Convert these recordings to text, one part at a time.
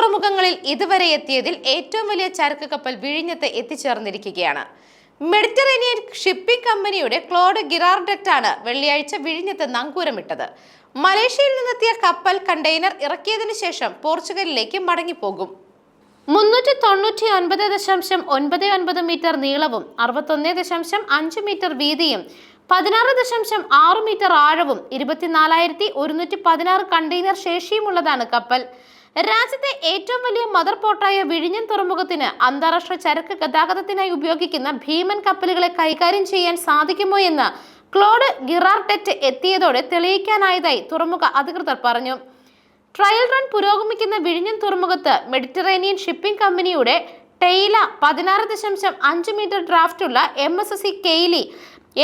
തുറമുഖങ്ങളിൽ ഇതുവരെ എത്തിയതിൽ ഏറ്റവും വലിയ ചരക്ക് കപ്പൽ വിഴിഞ്ഞത്ത് എത്തിച്ചേർന്നിരിക്കുകയാണ്. മെഡിറ്ററേനിയൻ ഷിപ്പിംഗ് കമ്പനിയുടെ ക്ലോഡ് ഗിറാർഡറ്റാണ് വെള്ളിയാഴ്ച വിഴിഞ്ഞത്ത് നങ്കൂരമിട്ടത്. മലേഷ്യയിൽ നിന്നെത്തിയ കപ്പൽ കണ്ടെയ്നർ ഇറക്കിയതിനു ശേഷം പോർച്ചുഗലിലേക്ക് മടങ്ങിപ്പോകും. മുന്നൂറ്റി തൊണ്ണൂറ്റി ഒൻപത് ദശാംശം ഒൻപത് ഒൻപത് മീറ്റർ നീളവും അറുപത്തൊന്ന് ദശാംശം അഞ്ച് മീറ്റർ വീതിയും പതിനാറ് ദശാംശം ആറ് മീറ്റർ ആഴവും ഇരുപത്തിനാലായിരത്തി ഒരുന്നൂറ്റി പതിനാറ് കണ്ടെയ്നർ ശേഷിയുമുള്ളതാണ് കപ്പൽ. രാജ്യത്തെ ഏറ്റവും വലിയ മദർ പോർട്ടായ വിഴിഞ്ഞം തുറമുഖത്തിന് അന്താരാഷ്ട്ര ചരക്ക് ഗതാഗതത്തിനായി ഉപയോഗിക്കുന്ന ഭീമൻ കപ്പലുകളെ കൈകാര്യം ചെയ്യാൻ സാധിക്കുമോ എന്ന് ക്ലോഡ് ഗിറാർടെറ്റ് എത്തിയതോടെ തെളിയിക്കാനായതായി തുറമുഖ അധികൃതർ പറഞ്ഞു. ട്രയൽ റൺ പുരോഗമിക്കുന്ന വിഴിഞ്ഞം തുറമുഖത്ത് മെഡിറ്ററേനിയൻ ഷിപ്പിംഗ് കമ്പനിയുടെ ടെയ്ല പതിനാറ് ദശാംശം അഞ്ച് metre ഡ്രാഫ്റ്റുള്ള M S S C Kaylee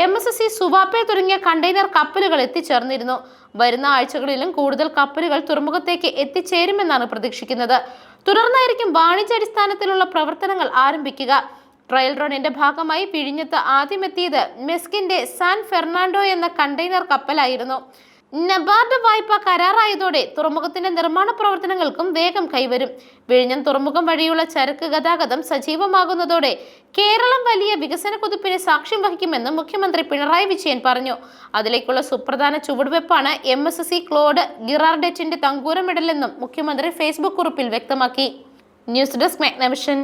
M S S C സുവാപ്പെ തുടങ്ങിയ കണ്ടെയ്നർ കപ്പലുകൾ എത്തിച്ചേർന്നിരുന്നു. വരുന്ന ആഴ്ചകളിലും കൂടുതൽ കപ്പലുകൾ തുറമുഖത്തേക്ക് എത്തിച്ചേരുമെന്നാണ് പ്രതീക്ഷിക്കുന്നത്. തുടർന്നായിരിക്കും വാണിജ്യാടിസ്ഥാനത്തിലുള്ള പ്രവർത്തനങ്ങൾ ആരംഭിക്കുക. ട്രയൽ റണ്ണിന്റെ ഭാഗമായി പിഴിഞ്ഞത്ത് ആദ്യമെത്തിയത് മെസ്കിന്റെ സാൻ ഫെർണാണ്ടോ എന്ന കണ്ടെയ്നർ കപ്പലായിരുന്നു. നബാർഡ് വായ്പ കരാറായതോടെ തുറമുഖത്തിന്റെ നിർമ്മാണ പ്രവർത്തനങ്ങൾക്കും വേഗം കൈവരും. വിഴിഞ്ഞം തുറമുഖം വഴിയുള്ള ചരക്ക് ഗതാഗതം സജീവമാകുന്നതോടെ കേരളം വലിയ വികസന കുതിപ്പിന് സാക്ഷ്യം വഹിക്കുമെന്നും മുഖ്യമന്ത്രി പിണറായി വിജയൻ പറഞ്ഞു. അതിലേക്കുള്ള സുപ്രധാന ചുവടുവെപ്പാണ് M S S C Claude ഗിറാർഡെറ്റിന്റെ തങ്കൂരമിടലെന്നും മുഖ്യമന്ത്രി ഫേസ്ബുക്ക് കുറിപ്പിൽ വ്യക്തമാക്കി. News desk Magnavision.